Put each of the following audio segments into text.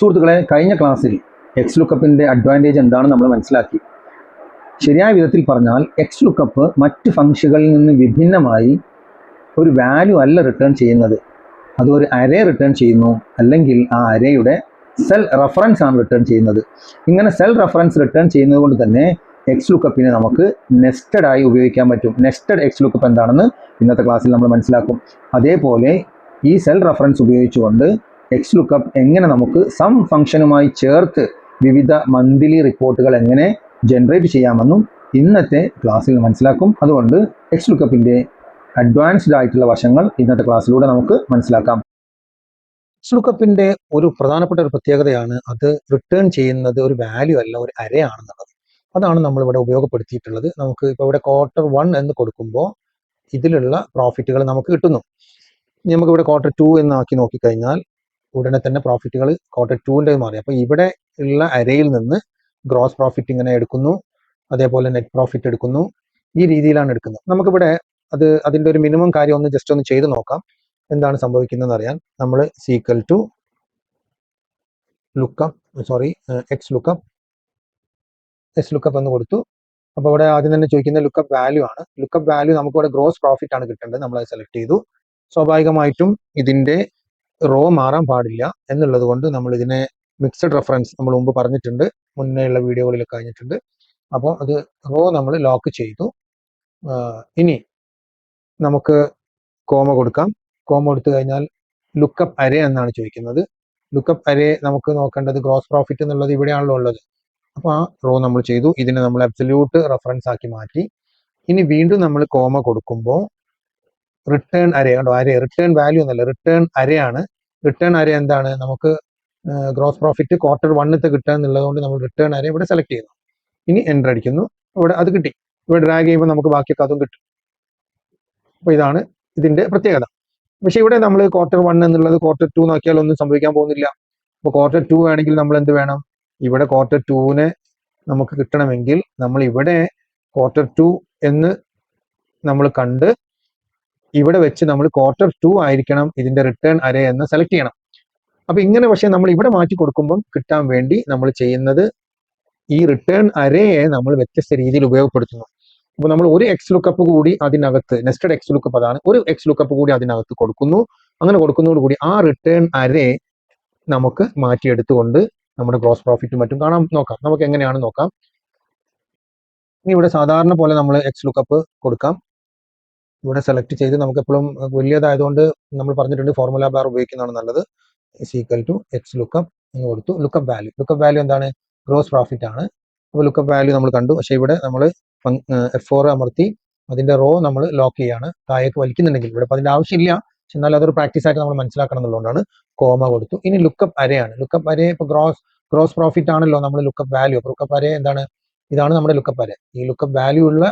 സുഹൃത്തുക്കളെ കഴിഞ്ഞ ക്ലാസ്സിൽ എക്സ് ലുക്കപ്പിന്റെ അഡ്വാന്റേജ് എന്താണെന്ന് നമ്മൾ മനസ്സിലാക്കി. ശരിയായ വിധത്തിൽ പറഞ്ഞാൽ എക്സ് ലുക്കപ്പ് മറ്റ് ഫംഗ്ഷനുകളിൽ നിന്ന് വിഭിന്നമായി ഒരു വാല്യൂ അല്ല റിട്ടേൺ ചെയ്യുന്നത്. അതൊരു അരേ റിട്ടേൺ ചെയ്യുന്നു അല്ലെങ്കിൽ ആ അരയുടെ സെൽ റെഫറൻസ് ആണ് റിട്ടേൺ ചെയ്യുന്നത്. ഇങ്ങനെ സെൽ റെഫറൻസ് റിട്ടേൺ ചെയ്യുന്നത് കൊണ്ട് തന്നെ എക്സ് ലുക്കപ്പിനെ നമുക്ക് നെസ്റ്റഡ് ആയി ഉപയോഗിക്കാൻ പറ്റും. നെസ്റ്റഡ് എക്സ് ലുക്കപ്പ് എന്താണെന്ന് ഇന്നത്തെ ക്ലാസ്സിൽ നമ്മൾ മനസ്സിലാക്കും. അതേപോലെ ഈ സെൽ റെഫറൻസ് ഉപയോഗിച്ചുകൊണ്ട് എക്സ് ലുക്കപ്പ് എങ്ങനെ നമുക്ക് സം ഫംഗ്ഷനുമായി ചേർത്ത് വിവിധ മന്ത്ലി റിപ്പോർട്ടുകൾ എങ്ങനെ ജനറേറ്റ് ചെയ്യാമെന്നും ഇന്നത്തെ ക്ലാസ്സിൽ മനസ്സിലാക്കും. അതുകൊണ്ട് എക്സ് ലുക്കപ്പിന്റെ അഡ്വാൻസ്ഡ് ആയിട്ടുള്ള വശങ്ങൾ ഇന്നത്തെ ക്ലാസ്സിലൂടെ നമുക്ക് മനസ്സിലാക്കാം. എക്സ് ലുക്കപ്പിന്റെ ഒരു പ്രധാനപ്പെട്ട ഒരു പ്രത്യേകതയാണ് അത് റിട്ടേൺ ചെയ്യുന്നത് ഒരു വാല്യൂ അല്ല ഒരു അരയാണെന്നുള്ളത്. അതാണ് നമ്മളിവിടെ ഉപയോഗപ്പെടുത്തിയിട്ടുള്ളത്. നമുക്ക് ഇപ്പോൾ ഇവിടെ ക്വാർട്ടർ വൺ എന്ന് കൊടുക്കുമ്പോൾ ഇതിലുള്ള പ്രോഫിറ്റുകൾ നമുക്ക് കിട്ടുന്നു. നമുക്കിവിടെ ക്വാർട്ടർ ടു എന്നാക്കി നോക്കിക്കഴിഞ്ഞാൽ ഉടനെ തന്നെ പ്രോഫിറ്റുകൾ ക്വാർട്ടർ ടുവിന്റെ മാറി. അപ്പോൾ ഇവിടെ ഉള്ള അരയിൽ നിന്ന് ഗ്രോസ് പ്രോഫിറ്റ് ഇങ്ങനെ എടുക്കുന്നു. അതേപോലെ നെറ്റ് പ്രോഫിറ്റ് എടുക്കുന്നു. ഈ രീതിയിലാണ് എടുക്കുന്നത്. നമുക്കിവിടെ അത് അതിന്റെ ഒരു മിനിമം കാര്യം ഒന്ന് ജസ്റ്റ് ഒന്ന് ചെയ്ത് നോക്കാം. എന്താണ് സംഭവിക്കുന്നതെന്ന് അറിയാൻ. നമ്മൾ equal to lookup sorry X lookup X lookup എന്ന് കൊടുത്തു. അപ്പോൾ ഇവിടെ ആദ്യം തന്നെ ചോദിക്കുന്ന ലുക്കപ്പ് വാല്യൂ ആണ്. ലുക്കപ്പ് വാല്യൂ നമുക്ക് ഇവിടെ ഗ്രോസ് പ്രോഫിറ്റ് ആണ് കിട്ടേണ്ടത്. നമ്മൾ അത് സെലക്ട് ചെയ്തു. സ്വാഭാവികമായിട്ടും ഇതിന്റെ റോ മാറാൻ പാടില്ല എന്നുള്ളത് കൊണ്ട് നമ്മൾ ഇതിനെ മിക്സഡ് റെഫറൻസ് നമ്മൾ മുമ്പ് പറഞ്ഞിട്ടുണ്ട്. മുന്നേ ഉള്ള വീഡിയോകളിൽ കഴിഞ്ഞിട്ടുണ്ട്. അപ്പോൾ അത് റോ നമ്മൾ ലോക്ക് ചെയ്തു. ഇനി നമുക്ക് കോമ കൊടുക്കാം. കോമ കൊടുത്തു കഴിഞ്ഞാൽ ലുക്കപ്പ് അരേ എന്നാണ് ചോദിക്കുന്നത്. ലുക്കപ്പ് അരേ നമുക്ക് നോക്കേണ്ടത് ഗ്രോസ് പ്രോഫിറ്റ് എന്നുള്ളത് ഇവിടെയാണല്ലോ ഉള്ളത്. അപ്പോൾ ആ റോ നമ്മൾ ചെയ്തു. ഇതിനെ നമ്മൾ അബ്സല്യൂട്ട് റെഫറൻസ് ആക്കി മാറ്റി. ഇനി വീണ്ടും നമ്മൾ കോമ കൊടുക്കുമ്പോൾ റിട്ടേൺ അരേ കണ്ടോ? അരേ റിട്ടേൺ വാല്യൂ എന്നല്ല റിട്ടേൺ അരയാണ് റിട്ടേൺ അരേ എന്താണ്? നമുക്ക് ഗ്രോസ് പ്രോഫിറ്റ് ക്വാർട്ടർ വണ്ണത്തെ കിട്ടുക എന്നുള്ളതുകൊണ്ട് നമ്മൾ റിട്ടേൺ അര ഇവിടെ സെലക്ട് ചെയ്യുന്നു. ഇനി എന്റർ അടിക്കുന്നു. ഇവിടെ അത് കിട്ടി. ഇവിടെ ഡ്രാഗ് ചെയ്യുമ്പോൾ നമുക്ക് ബാക്കിയൊക്കെ അതും കിട്ടും. അപ്പോൾ ഇതാണ് ഇതിന്റെ പ്രത്യേകത. പക്ഷേ ഇവിടെ നമ്മൾ ക്വാർട്ടർ വൺ എന്നുള്ളത് ക്വാർട്ടർ ടു നോക്കിയാൽ ഒന്നും സംഭവിക്കാൻ പോകുന്നില്ല. അപ്പോൾ ക്വാർട്ടർ ടു ആണെങ്കിൽ നമ്മൾ എന്ത് വേണം? ഇവിടെ ക്വാർട്ടർ ടുവിനെ നമുക്ക് കിട്ടണമെങ്കിൽ നമ്മൾ ഇവിടെ ക്വാർട്ടർ ടു എന്ന് നമ്മൾ കണ്ട് ഇവിടെ വെച്ച് നമ്മൾ ക്വാർട്ടർ ടു ആയിരിക്കണം ഇതിന്റെ റിട്ടേൺ അരേ എന്ന് സെലക്ട് ചെയ്യണം. അപ്പൊ ഇങ്ങനെ പക്ഷെ നമ്മൾ ഇവിടെ മാറ്റി കൊടുക്കുമ്പം കിട്ടാൻ വേണ്ടി നമ്മൾ ചെയ്യുന്നത് ഈ റിട്ടേൺ അരയെ നമ്മൾ വ്യത്യസ്ത രീതിയിൽ ഉപയോഗപ്പെടുത്തുന്നു. അപ്പൊ നമ്മൾ ഒരു എക്സ് ലുക്കപ്പ് കൂടി അതിനകത്ത് നെസ്റ്റഡ് എക്സ് ലുക്കപ്പ് അതാണ്. ഒരു എക്സ് ലുക്കപ്പ് കൂടി അതിനകത്ത് കൊടുക്കുന്നു. അങ്ങനെ കൊടുക്കുന്നതോടുകൂടി ആ റിട്ടേൺ അരേ നമുക്ക് മാറ്റിയെടുത്തുകൊണ്ട് നമ്മുടെ ഗ്രോസ് പ്രോഫിറ്റും മറ്റും കാണാൻ നോക്കാം. നമുക്ക് എങ്ങനെയാണ് നോക്കാം. ഇനി ഇവിടെ സാധാരണ പോലെ നമ്മൾ എക്സ് ലുക്കപ്പ് കൊടുക്കാം. ഇവിടെ സെലക്ട് ചെയ്ത് നമുക്ക് എപ്പോഴും വലിയതായതുകൊണ്ട് നമ്മൾ പറഞ്ഞിട്ടുണ്ട് ഫോർമുല ബാർ ഉപയോഗിക്കുന്നതാണ് നല്ലത്. ഈക്വൽ ടു എക്സ് ലുക്കപ്പ് എന്ന് കൊടുത്തു. ലുക്കപ്പ് വാല്യൂ ലുക്കപ്പ് വാല്യൂ എന്താണ്? ഗ്രോസ് പ്രോഫിറ്റ് ആണ്. അപ്പോൾ ലുക്കപ്പ് വാല്യൂ നമ്മൾ കണ്ടു. പക്ഷേ ഇവിടെ നമ്മൾ എഫ് ഫോർ അമർത്തി അതിന്റെ റോ നമ്മൾ ലോക്ക് ചെയ്യാണ്. താഴേക്ക് വലിക്കുന്നുണ്ടെങ്കിൽ ഇവിടെ. അപ്പോൾ അതിന്റെ ആവശ്യമില്ല. പക്ഷെ എന്നാലും അതൊരു പ്രാക്ടീസ് ആയിട്ട് നമ്മൾ മനസ്സിലാക്കണം എന്നുള്ളതുകൊണ്ടാണ് കോമ കൊടുത്തു. ഇനി ലുക്കപ്പ് അരയാണ്. ലുക്കപ്പ് അരയെ ഇപ്പോൾ ഗ്രോസ് ഗ്രോസ് പ്രോഫിറ്റ് ആണല്ലോ നമ്മൾ ലുക്കപ്പ് വാല്യൂ അപ്പോൾ ലുക്കപ്പ് അരേ എന്താണ്? ഇതാണ് നമ്മുടെ ലുക്കപ്പ് അര. ഈ ലുക്കപ്പ് വാല്യൂ ഉള്ള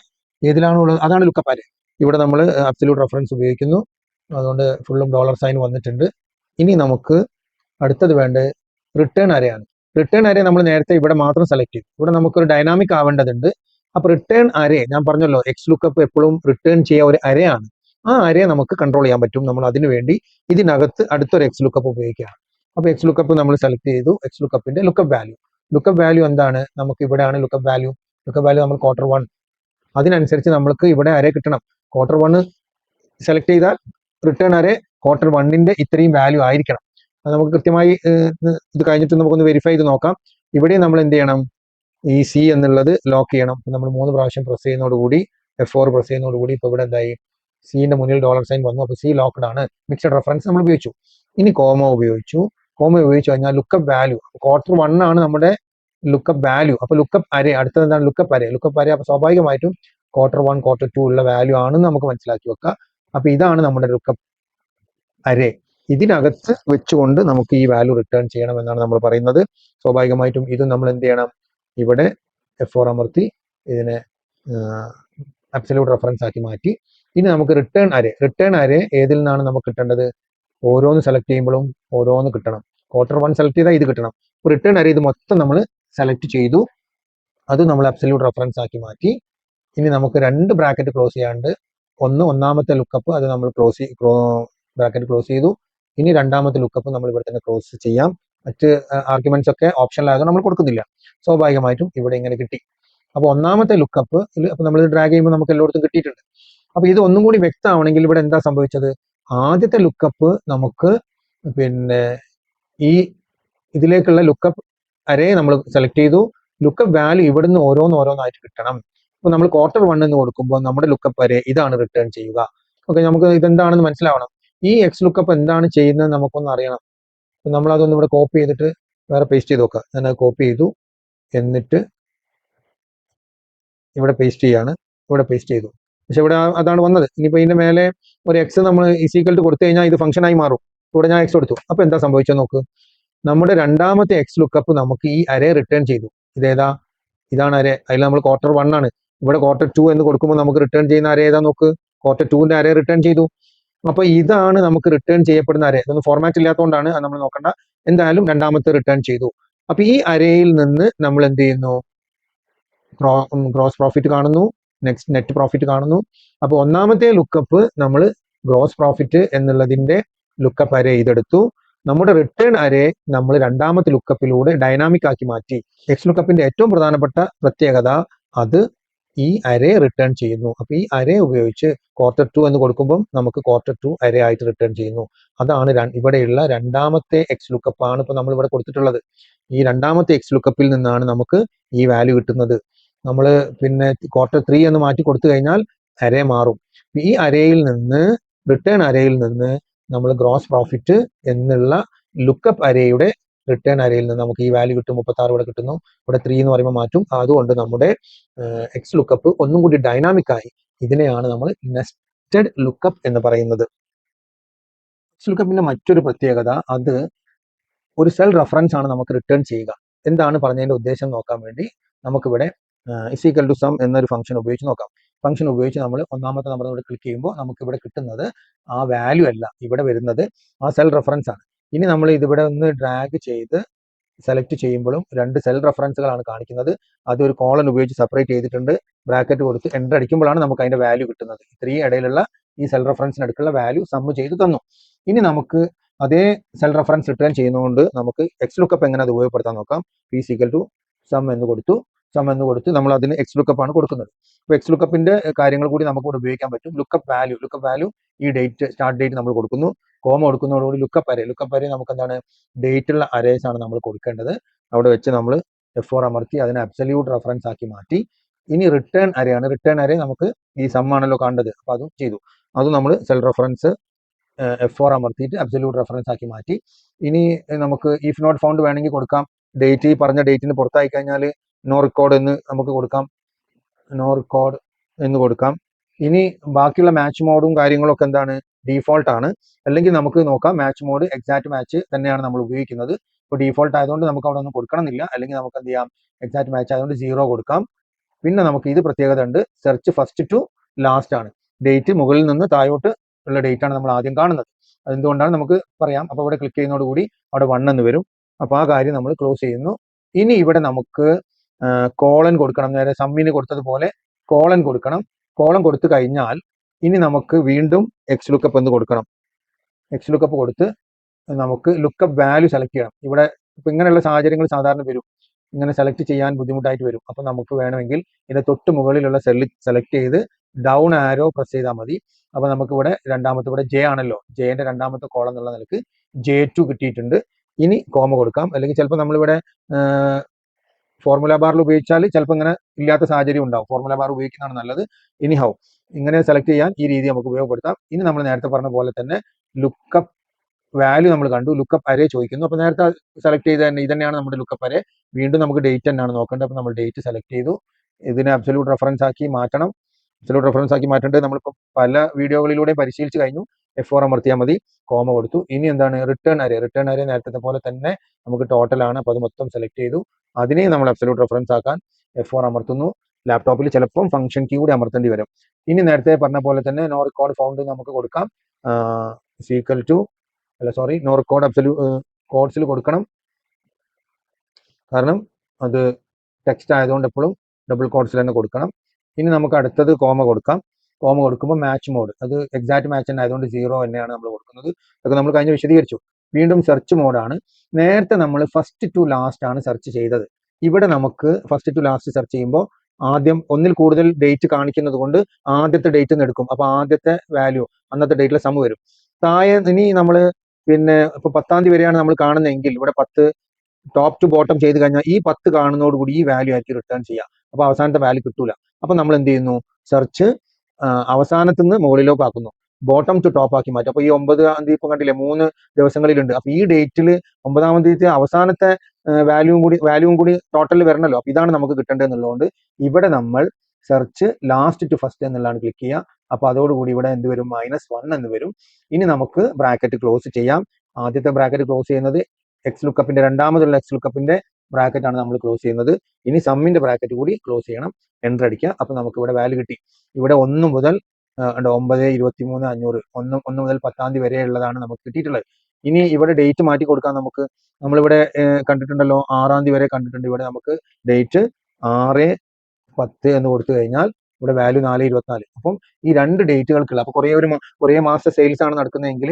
ഏതിലാണോ ഉള്ളത് അതാണ് ലുക്കപ്പ് അരേ. ഇവിടെ നമ്മൾ അബ്സല്യൂട്ട് റെഫറൻസ് ഉപയോഗിക്കുന്നു. അതുകൊണ്ട് ഫുള്ളും ഡോളർ സൈൻ വന്നിട്ടുണ്ട്. ഇനി നമുക്ക് അടുത്തത് വേണ്ടത് റിട്ടേൺ അരയാണ് റിട്ടേൺ അരേ നമ്മൾ നേരത്തെ ഇവിടെ മാത്രം സെലക്ട് ചെയ്തു. ഇവിടെ നമുക്കൊരു ഡൈനാമിക് ആവേണ്ടതുണ്ട്. അപ്പോൾ റിട്ടേൺ അരേ ഞാൻ പറഞ്ഞല്ലോ എക്സ് ലുക്കപ്പ് എപ്പോഴും റിട്ടേൺ ചെയ്യുക ഒരു അരയാണ് ആ അരയെ നമുക്ക് കൺട്രോൾ ചെയ്യാൻ പറ്റും. നമ്മൾ അതിനു വേണ്ടി ഇതിനകത്ത് അടുത്തൊരു എക്സ് ലുക്കപ്പ് ഉപയോഗിക്കുകയാണ്. അപ്പോൾ എക്സ് ലുക്കപ്പ് നമ്മൾ സെലക്ട് ചെയ്തു. എക്സ് ലുക്കപ്പിന്റെ ലുക്കപ്പ് വാല്യൂ ലുക്കപ്പ് വാല്യൂ എന്താണ്? നമുക്ക് ഇവിടെയാണ് ലുക്കപ്പ് വാല്യൂ ലുക്കപ്പ് വാല്യൂ നമ്മൾ ക്വാർട്ടർ വൺ അതിനനുസരിച്ച് നമ്മൾക്ക് ഇവിടെ അരേ കിട്ടണം. ക്വാർട്ടർ വണ് സെലക്ട് ചെയ്താൽ റിട്ടേൺ ആരെ ക്വാർട്ടർ വണ്ണിന്റെ ഇത്രയും വാല്യൂ ആയിരിക്കണം. അത് നമുക്ക് കൃത്യമായി ഇത് കഴിഞ്ഞിട്ട് നമുക്കൊന്ന് വെരിഫൈ ചെയ്ത് നോക്കാം. ഇവിടെ നമ്മൾ എന്ത് ചെയ്യണം? ഈ സി എന്നുള്ളത് ലോക്ക് ചെയ്യണം. നമ്മൾ മൂന്ന് പ്രാവശ്യം പ്രസ് ചെയ്യുന്നതോടുകൂടി എഫ് ഫോർ പ്രസ് ചെയ്യുന്നതോടുകൂടി ഇപ്പോൾ ഇവിടെ എന്തായി? സിന്റെ മുന്നിൽ ഡോളർ സൈൻ വന്നു. അപ്പോൾ സി ലോക്ക്ഡ് ആണ്. മിക്സഡ് റെഫറൻസ് നമ്മൾ ഉപയോഗിച്ചു. ഇനി കോമ ഉപയോഗിച്ചു. കോമ ഉപയോഗിച്ചു കഴിഞ്ഞാൽ ലുക്കപ്പ് വാല്യൂ ക്വാർട്ടർ വൺ ആണ് നമ്മുടെ ലുക്കപ്പ് വാല്യൂ അപ്പോൾ ലുക്കപ്പ് അരേ അടുത്തത് എന്താണ്? ലുക്കപ്പ് അരേ ലുക്കപ്പ് അരേ അപ്പോൾ സ്വാഭാവികമായിട്ടും ക്വാർട്ടർ വൺ ക്വാർട്ടർ ടു ഉള്ള വാല്യൂ ആണെന്ന് നമുക്ക് മനസ്സിലാക്കി വെക്കുക അപ്പൊ ഇതാണ് നമ്മുടെ ലുക്കപ്പ് അരേ ഇതിനകത്ത് വെച്ചുകൊണ്ട് നമുക്ക് ഈ വാല്യൂ റിട്ടേൺ ചെയ്യണം എന്നാണ് നമ്മൾ പറയുന്നത്. സ്വാഭാവികമായിട്ടും ഇത് നമ്മൾ എന്ത് ചെയ്യണം? ഇവിടെ എഫ് ഫോർ അമർത്തി ഇതിനെ അബ്സല്യൂട്ട് റെഫറൻസ് ആക്കി മാറ്റി. ഇനി നമുക്ക് റിട്ടേൺ അരേ റിട്ടേൺ അരേ ഏതിൽ നിന്നാണ് നമുക്ക് കിട്ടേണ്ടത്? ഓരോന്ന് സെലക്ട് ചെയ്യുമ്പോഴും ഓരോന്ന് കിട്ടണം. ക്വാർട്ടർ വൺ സെലക്ട് ചെയ്താൽ ഇത് കിട്ടണം. റിട്ടേൺ അരേ ഇത് മൊത്തം നമ്മൾ സെലക്ട് ചെയ്തു. അത് നമ്മൾ അബ്സല്യൂട്ട് റെഫറൻസ് ആക്കി മാറ്റി. ഇനി നമുക്ക് രണ്ട് ബ്രാക്കറ്റ് ക്ലോസ് ചെയ്യാണ്ട് ഒന്ന് ഒന്നാമത്തെ ലുക്കപ്പ് അത് നമ്മൾ ക്ലോസ് ബ്രാക്കറ്റ് ക്ലോസ് ചെയ്തു. ഇനി രണ്ടാമത്തെ ലുക്കപ്പ് നമ്മൾ ഇവിടെ തന്നെ ക്ലോസ് ചെയ്യാം. മറ്റ് ആർഗ്യുമെന്റ്സ് ഒക്കെ ഓപ്ഷനിലായതുകൊണ്ട് നമ്മൾ കൊടുക്കുന്നില്ല. സ്വാഭാവികമായിട്ടും ഇവിടെ ഇങ്ങനെ കിട്ടി. അപ്പോൾ ഒന്നാമത്തെ ലുക്കപ്പ് അപ്പൊ നമ്മൾ ഡ്രാഗ് ചെയ്യുമ്പോൾ നമുക്ക് എല്ലായിടത്തും കിട്ടിയിട്ടുണ്ട്. അപ്പൊ ഇത് ഒന്നും കൂടി വ്യക്തമാണെങ്കിൽ ഇവിടെ എന്താ സംഭവിച്ചത്? ആദ്യത്തെ ലുക്കപ്പ് നമുക്ക് പിന്നെ ഈ ഇതിലേക്കുള്ള ലുക്കപ്പ് അരേ നമ്മൾ സെലക്ട് ചെയ്തു. ലുക്കപ്പ് വാല്യൂ ഇവിടുന്ന് ഓരോന്ന് ഓരോന്നായിട്ട് കിട്ടണം. ഇപ്പൊ നമ്മൾ ക്വാർട്ടർ വൺ എന്ന് കൊടുക്കുമ്പോൾ നമ്മുടെ ലുക്കപ്പ് വരെ ഇതാണ് റിട്ടേൺ ചെയ്യുക. ഓക്കെ നമുക്ക് ഇതെന്താണെന്ന് മനസ്സിലാവണം. ഈ എക്സ് ലുക്കപ്പ് എന്താണ് ചെയ്യുന്നത് നമുക്കൊന്ന് അറിയണം. അപ്പൊ നമ്മൾ അതൊന്ന് ഇവിടെ കോപ്പി ചെയ്തിട്ട് വേറെ പേസ്റ്റ് ചെയ്ത് നോക്കുക. ഞാൻ കോപ്പി ചെയ്തു. എന്നിട്ട് ഇവിടെ പേസ്റ്റ് ചെയ്യാണ്. ഇവിടെ പേസ്റ്റ് ചെയ്തു. പക്ഷെ ഇവിടെ അതാണ് വന്നത്. ഇനിയിപ്പോ ഇതിന്റെ മേലെ ഒരു എക്സ് നമ്മൾ ഇസീക്കൽട്ട് കൊടുത്തു കഴിഞ്ഞാൽ ഇത് ഫംഗ്ഷൻ ആയി മാറും. ഇവിടെ ഞാൻ എക്സ് കൊടുത്തു. അപ്പൊ എന്താ സംഭവിച്ചത് നോക്ക്. നമ്മുടെ രണ്ടാമത്തെ എക്സ് ലുക്കപ്പ് നമുക്ക് ഈ അരേ റിട്ടേൺ ചെയ്തു. ഇതേതാ? ഇതാണ് അരേ അതിൽ നമ്മൾ ക്വാർട്ടർ വൺ ആണ്. ഇവിടെ ക്വാർട്ടർ ടു എന്ന് കൊടുക്കുമ്പോൾ നമുക്ക് റിട്ടേൺ ചെയ്യുന്ന അരേ ഏതാ നോക്ക്? ക്വാർട്ടർ ടുവിന്റെ അരേ റിട്ടേൺ ചെയ്തു. അപ്പൊ ഇതാണ് നമുക്ക് റിട്ടേൺ ചെയ്യപ്പെടുന്ന അരേ ഇതൊന്നും ഫോർമാറ്റ് ഇല്ലാത്തതുകൊണ്ടാണ് നമ്മൾ നോക്കേണ്ട. എന്തായാലും രണ്ടാമത്തെ റിട്ടേൺ ചെയ്തു. അപ്പൊ ഈ അരയിൽ നിന്ന് നമ്മൾ എന്ത് ചെയ്യുന്നു? ഗ്രോസ് പ്രോഫിറ്റ് കാണുന്നു. നെക്സ്റ്റ് നെറ്റ് പ്രോഫിറ്റ് കാണുന്നു. അപ്പൊ ഒന്നാമത്തെ ലുക്കപ്പ് നമ്മൾ ഗ്രോസ് പ്രോഫിറ്റ് എന്നുള്ളതിന്റെ ലുക്കപ്പ് അരേ ഇതെടുത്തു. നമ്മുടെ റിട്ടേൺ അരേ നമ്മൾ രണ്ടാമത്തെ ലുക്കപ്പിലൂടെ ഡൈനാമിക് ആക്കി മാറ്റി. എക്സ് ലുക്കപ്പിന്റെ ഏറ്റവും പ്രധാനപ്പെട്ട പ്രത്യേകത അത് ഈ അരേ റിട്ടേൺ ചെയ്യുന്നു. അപ്പൊ ഈ അരേ ഉപയോഗിച്ച് ക്വാർട്ടർ ടു എന്ന് കൊടുക്കുമ്പോൾ നമുക്ക് ക്വാർട്ടർ ടു അരേ ആയിട്ട് റിട്ടേൺ ചെയ്യുന്നു. അതാണ് ഇവിടെയുള്ള രണ്ടാമത്തെ എക്സ് ലുക്കപ്പ് ആണ് ഇപ്പൊ നമ്മൾ ഇവിടെ കൊടുത്തിട്ടുള്ളത്. ഈ രണ്ടാമത്തെ എക്സ് ലുക്കപ്പിൽ നിന്നാണ് നമുക്ക് ഈ വാല്യൂ കിട്ടുന്നത്. നമ്മൾ പിന്നെ ക്വാർട്ടർ ത്രീ എന്ന് മാറ്റി കൊടുത്തു കഴിഞ്ഞാൽ അരേ മാറും. ഈ അരയിൽ നിന്ന് റിട്ടേൺ അരയിൽ നിന്ന് നമ്മൾ ഗ്രോസ് പ്രോഫിറ്റ് എന്നുള്ള ലുക്കപ്പ് അരയുടെ റിട്ടേൺ അരയിൽ നിന്ന് നമുക്ക് ഈ വാല്യൂ കിട്ടും മുപ്പത്തി ആറ് ഇവിടെ കിട്ടുന്നു. ഇവിടെ ത്രീ എന്ന് പറയുമ്പോൾ മാറ്റും. അതുകൊണ്ട് നമ്മുടെ എക്സ് ലുക്കപ്പ് ഒന്നും കൂടി ഡൈനാമിക് ആയി ഇതിനെയാണ് നമ്മൾ നെസ്റ്റഡ് ലുക്കപ്പ് എന്ന് പറയുന്നത്. എക്സ് ലുക്കപ്പിന്റെ മറ്റൊരു പ്രത്യേകത അത് ഒരു സെൽ റെഫറൻസ് ആണ് നമുക്ക് റിട്ടേൺ ചെയ്യുക. എന്താണ് പറഞ്ഞതിന്റെ ഉദ്ദേശം നോക്കാൻ വേണ്ടി നമുക്കിവിടെ ഇസിക്കൽ ടു സം എന്നൊരു ഫംഗ്ഷൻ ഉപയോഗിച്ച് നോക്കാം. ഫംഗ്ഷൻ ഉപയോഗിച്ച് നമ്മൾ ഒന്നാമത്തെ നമ്മൾ ഇവിടെ ക്ലിക്ക് ചെയ്യുമ്പോൾ നമുക്ക് ഇവിടെ കിട്ടുന്നത് ആ വാല്യൂ അല്ല. ഇവിടെ വരുന്നത് ആ സെൽ റെഫറൻസ് ആണ്. ഇനി നമ്മൾ ഇതിവിടെ ഒന്ന് ഡ്രാഗ് ചെയ്ത് സെലക്ട് ചെയ്യുമ്പോഴും രണ്ട് സെൽ റെഫറൻസുകളാണ് കാണിക്കുന്നത്. അത് ഒരു കോളൻ ഉപയോഗിച്ച് സെപ്പറേറ്റ് ചെയ്തിട്ടുണ്ട്. ബ്രാക്കറ്റ് കൊടുത്ത് എന്റർ അടിക്കുമ്പോഴാണ് നമുക്ക് അതിന്റെ വാല്യൂ കിട്ടുന്നത്. ഇത്രയും ഇടയിലുള്ള ഈ സെൽ റെഫറൻസിന് അടുക്കുള്ള വാല്യൂ സമ്മ് ചെയ്ത് തന്നു. ഇനി നമുക്ക് അതേ സെൽ റെഫറൻസ് റിട്ടേൺ ചെയ്യുന്നതുകൊണ്ട് നമുക്ക് എക്സ് ലുക്കപ്പ് എങ്ങനെ അത് ഉപയോഗപ്പെടുത്താൻ നോക്കാം? പി സിക്കൽ ടു സം എന്ന് കൊടുത്തു. സം എന്ന് കൊടുത്ത് നമ്മൾ അതിന് എക്സ് ലുക്കപ്പ് ആണ് കൊടുക്കുന്നത്. അപ്പോൾ എക്സ് ലുക്കപ്പിന്റെ കാര്യങ്ങൾ കൂടി നമുക്ക് ഇവിടെ ഉപയോഗിക്കാൻ പറ്റും. ലുക്കപ്പ് വാല്യൂ ലുക്കപ്പ് വാല്യൂ ഈ ഡേറ്റ് സ്റ്റാർട്ട് ഡേറ്റ് നമ്മൾ കൊടുക്കുന്നു. കോമ കൊടുക്കുന്നതോടുകൂടി ലുക്കപ്പ് അരേ ലുക്കപ്പ് അരേ നമുക്ക് എന്താണ് ഡേറ്റ് ഉള്ള അരേസ് ആണ് നമ്മൾ കൊടുക്കേണ്ടത്. അവിടെ വെച്ച് നമ്മൾ എഫ് ഫോർ അമർത്തി അതിനെ അബ്സല്യൂട്ട് റെഫറൻസ് ആക്കി മാറ്റി. ഇനി റിട്ടേൺ അരയാണ്. റിട്ടേൺ അരേ നമുക്ക് ഈ സം ആണല്ലോ കണ്ടത്. അപ്പോൾ അതും ചെയ്തു. അതും നമ്മൾ സെൽ റെഫറൻസ് എഫ് ഫോർ അമർത്തിയിട്ട് അബ്സല്യൂട്ട് റെഫറൻസ് ആക്കി മാറ്റി. ഇനി നമുക്ക് ഇഫ് നോട്ട് ഫൗണ്ട് വേണമെങ്കിൽ കൊടുക്കാം. ഡേറ്റ് ഈ പറഞ്ഞ ഡേറ്റിന് പുറത്തായി കഴിഞ്ഞാൽ നോ റെക്കോർഡ് എന്ന് നമുക്ക് കൊടുക്കാം. നോ റെക്കോർഡ് എന്ന് കൊടുക്കാം. ഇനി ബാക്കിയുള്ള മാച്ച് മോഡും കാര്യങ്ങളൊക്കെ എന്താണ്? ഡീഫോൾട്ട് ആണ്. അല്ലെങ്കിൽ നമുക്ക് നോക്കാം മാച്ച് മോഡ് എക്സാക്ട് മാച്ച് തന്നെയാണ് നമ്മൾ ഉപയോഗിക്കുന്നത്. ഇപ്പോൾ ഡീഫോൾട്ട് ആയതുകൊണ്ട് നമുക്ക് അവിടെ ഒന്നും കൊടുക്കണമെന്നില്ല. അല്ലെങ്കിൽ നമുക്ക് എന്ത് ചെയ്യാം എക്സാക്ട് മാച്ച് ആയതുകൊണ്ട് സീറോ കൊടുക്കാം. പിന്നെ നമുക്ക് ഇത് പ്രത്യേകത ഉണ്ട്. സെർച്ച് ഫസ്റ്റ് ടു ലാസ്റ്റ് ആണ്. ഡേറ്റ് മുകളിൽ നിന്ന് താഴോട്ട് ഉള്ള ഡേറ്റ് ആണ് നമ്മൾ ആദ്യം കാണുന്നത്. അതെന്തുകൊണ്ടാണ് നമുക്ക് പറയാം. അപ്പോൾ ഇവിടെ ക്ലിക്ക് ചെയ്യുന്നതോടുകൂടി അവിടെ വൺ എന്ന് വരും. അപ്പോൾ ആ കാര്യം നമ്മൾ ക്ലോസ് ചെയ്യുന്നു. ഇനി ഇവിടെ നമുക്ക് കോളൻ കൊടുക്കണം. നേരെ സമ്മിന് കൊടുത്തതുപോലെ കോളൻ കൊടുക്കണം. കോളം കൊടുത്തു കഴിഞ്ഞാൽ ഇനി നമുക്ക് വീണ്ടും എക്സ് ലുക്കപ്പ് എന്ന് കൊടുക്കണം? എക്സ് ലുക്കപ്പ് കൊടുത്ത് നമുക്ക് ലുക്കപ്പ് വാല്യൂ സെലക്ട് ചെയ്യണം. ഇവിടെ ഇപ്പൊ ഇങ്ങനെയുള്ള സാഹചര്യങ്ങൾ സാധാരണ വരും. ഇങ്ങനെ സെലക്ട് ചെയ്യാൻ ബുദ്ധിമുട്ടായിട്ട് വരും. അപ്പൊ നമുക്ക് വേണമെങ്കിൽ ഇതിന്റെ തൊട്ട് മുകളിലുള്ള സെല്ല് സെലക്ട് ചെയ്ത് ഡൗൺ ആരോ പ്രസ് ചെയ്താൽ മതി. അപ്പൊ നമുക്ക് ഇവിടെ രണ്ടാമത്തെ ഇവിടെ ജെ ആണല്ലോ. ജെന്റെ രണ്ടാമത്തെ കോളം എന്നുള്ള നിലയ്ക്ക് ജെ ടു കിട്ടിയിട്ടുണ്ട്. ഇനി കോമ കൊടുക്കാം. അല്ലെങ്കിൽ ചിലപ്പോൾ നമ്മളിവിടെ ഫോർമുല ബാറിൽ ഉപയോഗിച്ചാൽ ചിലപ്പോൾ ഇങ്ങനെ ഇല്ലാത്ത സാഹചര്യം ഉണ്ടാവും. ഫോർമുല ബാർ ഉപയോഗിക്കുന്നതാണ് നല്ലത്. ഇനി ഹൗ ഇങ്ങനെ സെലക്ട് ചെയ്യാൻ ഈ രീതി നമുക്ക് ഉപയോഗപ്പെടുത്താം. ഇനി നമ്മൾ നേരത്തെ പറഞ്ഞ പോലെ തന്നെ ലുക്കപ്പ് വാല്യൂ നമ്മൾ കണ്ടു. ലുക്കപ്പ് അരേ ചോദിക്കുന്നു. അപ്പോൾ നേരത്തെ സെലക്ട് ചെയ്ത് തന്നെ ഇതന്നെയാണ് തന്നെയാണ് നമ്മുടെ ലുക്കപ്പ് അരേ വീണ്ടും നമുക്ക് ഡേറ്റ് തന്നെയാണ് നോക്കേണ്ടത്. അപ്പോൾ നമ്മൾ ഡേറ്റ് സെലക്ട് ചെയ്തു. ഇതിനെ അബ്സല്യൂട്ട് റെഫറൻസ് ആക്കി മാറ്റണം. അബ്സല്യൂട്ട് റെഫറൻസ് ആക്കി മാറ്റേണ്ടത് നമ്മളിപ്പോൾ പല വീഡിയോകളിലൂടെയും പരിശീലിച്ച് കഴിഞ്ഞു. എഫ് ഓർ അമർത്തിയാൽ മതി. കോമ കൊടുത്തു. ഇനി എന്താണ്? റിട്ടേൺ അരേ റിട്ടേൺ അരേ നേരത്തെ പോലെ തന്നെ നമുക്ക് ടോട്ടലാണ് അപ്പോൾ അത് മൊത്തം സെലക്ട് ചെയ്തു. അതിനെ നമ്മൾ അബ്സല്യൂട്ട് റെഫറൻസ് ആക്കാൻ എഫ് ഓർ അമർത്തുന്നു. ലാപ്ടോപ്പിൽ ചിലപ്പം ഫംഗ്ഷൻ കീ കൂടി അമർത്തേണ്ടി വരും. ഇനി നേരത്തെ പറഞ്ഞ പോലെ തന്നെ നോ റെക്കോർഡ് ഫൗണ്ട് നമുക്ക് കൊടുക്കാം. സീക്വൽ ടു അല്ല സോറി നോ റെക്കോർഡ് അബ്സല്യൂ കോഡ്സിൽ കൊടുക്കണം. കാരണം അത് ടെക്സ്റ്റ് ആയതുകൊണ്ട് എപ്പോഴും ഡബിൾ കോഡ്സിൽ തന്നെ കൊടുക്കണം. ഇനി നമുക്ക് അടുത്തത് കോമ കൊടുക്കാം. കോമ കൊടുക്കുമ്പോൾ മാച്ച് മോഡ് അത് എക്സാക്ട് മാച്ച് തന്നെ ആയതുകൊണ്ട് സീറോ തന്നെയാണ് നമ്മൾ കൊടുക്കുന്നത്. അതൊക്കെ നമ്മൾ കഴിഞ്ഞ് വിശദീകരിച്ചു. വീണ്ടും സെർച്ച് മോഡാണ് നേരത്തെ നമ്മൾ ഫസ്റ്റ് ടു ലാസ്റ്റ് ആണ് സെർച്ച് ചെയ്തത്. ഇവിടെ നമുക്ക് ഫസ്റ്റ് ടു ലാസ്റ്റ് സെർച്ച് ചെയ്യുമ്പോൾ ആദ്യം ഒന്നിൽ കൂടുതൽ ഡേറ്റ് കാണിക്കുന്നത് കൊണ്ട് ആദ്യത്തെ ഡേറ്റ് നിന്ന് എടുക്കും. അപ്പൊ ആദ്യത്തെ വാല്യൂ അന്നത്തെ ഡേറ്റിലെ സമ വരും. താഴെ ഇനി നമ്മൾ പിന്നെ ഇപ്പൊ പത്താം തീയതി വരെയാണ് നമ്മൾ കാണുന്നതെങ്കിൽ ഇവിടെ പത്ത് ടോപ്പ് ടു ബോട്ടം ചെയ്ത് കഴിഞ്ഞാൽ ഈ പത്ത് കാണുന്നതോടുകൂടി ഈ വാല്യൂ ആയിരിക്കും റിട്ടേൺ ചെയ്യുക. അപ്പൊ അവസാനത്തെ വാല്യൂ കിട്ടൂല. അപ്പൊ നമ്മൾ എന്ത് ചെയ്യുന്നു? സെർച്ച് അവസാനത്തുനിന്ന് മുകളിലേക്ക് ആക്കുന്നു. ബോട്ടം ടു ടോപ്പ് ആക്കി മാറ്റും. അപ്പൊ ഈ ഒമ്പതാം തീയതി ഇപ്പം കണ്ടില്ലേ മൂന്ന് ദിവസങ്ങളിലുണ്ട്. അപ്പൊ ഈ ഡേറ്റിൽ ഒമ്പതാം തീയതി അവസാനത്തെ വാല്യൂവും കൂടി വാല്യൂവും കൂടി ടോട്ടലിൽ വരണല്ലോ. അപ്പൊ ഇതാണ് നമുക്ക് കിട്ടേണ്ടത് ഇവിടെ നമ്മൾ സെർച്ച് ലാസ്റ്റ് ടു ഫസ്റ്റ് എന്നുള്ളതാണ് ക്ലിക്ക് ചെയ്യുക. അപ്പൊ അതോടുകൂടി ഇവിടെ എന്ത് വരും? മൈനസ് വൺ എന്ന് വരും. ഇനി നമുക്ക് ബ്രാക്കറ്റ് ക്ലോസ് ചെയ്യാം. ആദ്യത്തെ ബ്രാക്കറ്റ് ക്ലോസ് ചെയ്യുന്നത് എക്സ് ലുക്കപ്പിന്റെ രണ്ടാമതുള്ള എക്സ് ലുക്കപ്പിന്റെ ബ്രാക്കറ്റ് ആണ് നമ്മൾ ക്ലോസ് ചെയ്യുന്നത്. ഇനി സമ്മിന്റെ ബ്രാക്കറ്റ് കൂടി ക്ലോസ് ചെയ്യണം. എന്റർ അടിക്കുക. അപ്പൊ നമുക്ക് ഇവിടെ വാല്യൂ കിട്ടി. ഇവിടെ ഒന്ന് മുതൽ ഒമ്പത് ഇരുപത്തി മൂന്ന് അഞ്ഞൂറ് ഒന്ന് ഒന്ന് മുതൽ പത്താം തീയതി വരെയുള്ളതാണ് നമുക്ക് കിട്ടിയിട്ടുള്ളത്. ഇനി ഇവിടെ ഡേറ്റ് മാറ്റി കൊടുക്കാൻ നമുക്ക് നമ്മളിവിടെ കണ്ടിട്ടുണ്ടല്ലോ ആറാം തീയതി വരെ കണ്ടിട്ടുണ്ട്. ഇവിടെ നമുക്ക് ഡേറ്റ് ആറ് പത്ത് എന്ന് കൊടുത്തു കഴിഞ്ഞാൽ ഇവിടെ വാല്യൂ നാല് ഇരുപത്തിനാല്. അപ്പം ഈ രണ്ട് ഡേറ്റുകൾക്കുള്ള അപ്പൊ കുറേ ഒരു കുറേ മാസത്തെ സെയിൽസ് ആണ് നടക്കുന്നതെങ്കിൽ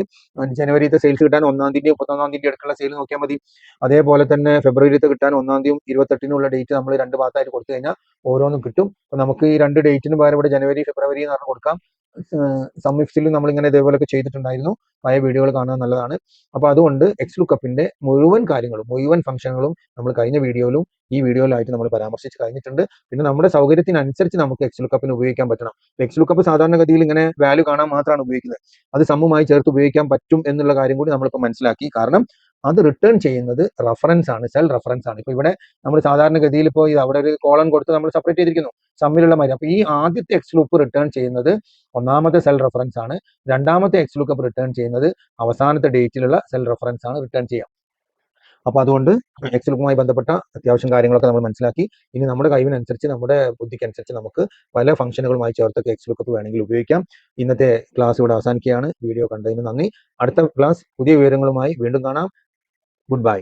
ജനുവരിത്തെ സെയിൽസ് കിട്ടാൻ ഒന്നാം തീയതി മുപ്പത്തൊന്നാം തീയതി അടുക്കുള്ള സെയിൽ നോക്കിയാൽ മതി. അതേപോലെ തന്നെ ഫെബ്രുവരിത്തെ കിട്ടാൻ ഒന്നാം തീയതി ഇരുപത്തെട്ടിനുള്ള ഡേറ്റ് നമ്മൾ രണ്ട് ഭാഗത്തായിട്ട് കൊടുത്തു കഴിഞ്ഞാൽ ഓരോന്നും കിട്ടും. അപ്പൊ നമുക്ക് ഈ രണ്ട് ഡേറ്റിന് പകരം ഇവിടെ ജനുവരി ഫെബ്രുവരി എന്ന് പറഞ്ഞു കൊടുക്കാം. സമ്മിഫ്റ്റിലും നമ്മൾ ഇങ്ങനെ ഇതേപോലെയൊക്കെ ചെയ്തിട്ടുണ്ടായിരുന്നു. പഴയ വീഡിയോകൾ കാണാൻ നല്ലതാണ്. അപ്പോൾ അതുകൊണ്ട് എക്സ് ലുക്കപ്പിന്റെ മുഴുവൻ കാര്യങ്ങളും മുഴുവൻ ഫംഗ്ഷനുകളും നമ്മൾ കഴിഞ്ഞ വീഡിയോയിലും ഈ വീഡിയോയിലായിട്ട് നമ്മൾ പരാമർശിച്ച് കഴിഞ്ഞിട്ടുണ്ട്. പിന്നെ നമ്മുടെ സൗകര്യത്തിനനുസരിച്ച് നമുക്ക് എക്സ് ലുക്കപ്പിന് ഉപയോഗിക്കാൻ പറ്റണം. എക്സ് ലുക്കപ്പ് സാധാരണഗതിയിൽ ഇങ്ങനെ വാല്യൂ കാണാൻ മാത്രമാണ് ഉപയോഗിക്കുന്നത്. അത് സമ്മുമായി ചേർത്ത് ഉപയോഗിക്കാൻ പറ്റും എന്നുള്ള കാര്യം കൂടി നമ്മളിപ്പോൾ മനസ്സിലാക്കി. കാരണം അത് റിട്ടേൺ ചെയ്യുന്നത് റഫറൻസ് ആണ് സെൽ റഫറൻസ് ആണ്. ഇപ്പൊ ഇവിടെ നമ്മൾ സാധാരണഗതിയിൽ ഇപ്പോൾ ഇത് അവിടെ ഒരു കോളൻ കൊടുത്ത് നമ്മൾ സെപ്പറേറ്റ് ചെയ്തിരിക്കുന്നു. സമ്മിലുള്ള മര്യാദ അപ്പൊ ഈ ആദ്യത്തെ എക്സ് ലൂപ്പ് റിട്ടേൺ ചെയ്യുന്നത് ഒന്നാമത്തെ സെൽ റെഫറൻസ് ആണ്. രണ്ടാമത്തെ എക്സ് ലൂക്കപ്പ് റിട്ടേൺ ചെയ്യുന്നത് അവസാനത്തെ ഡേറ്റിലുള്ള സെൽ റെഫറൻസ് ആണ് റിട്ടേൺ ചെയ്യാം. അപ്പൊ അതുകൊണ്ട് എക്സ് ലുക്കുമായി ബന്ധപ്പെട്ട അത്യാവശ്യം കാര്യങ്ങളൊക്കെ നമ്മൾ മനസ്സിലാക്കി. ഇനി നമ്മുടെ കഴിവിനനുസരിച്ച് നമ്മുടെ ബുദ്ധിക്കനുസരിച്ച് നമുക്ക് പല ഫംഗ്ഷനുകളുമായി ചേർത്തൊക്കെ എക്സ് ലുക്കപ്പ് വേണമെങ്കിൽ ഉപയോഗിക്കാം. ഇന്നത്തെ ക്ലാസ് ഇവിടെ അവസാനിക്കുകയാണ്. വീഡിയോ കണ്ടതിന് നന്ദി. അടുത്ത ക്ലാസ് പുതിയ വിവരങ്ങളുമായി വീണ്ടും കാണാം. Good bye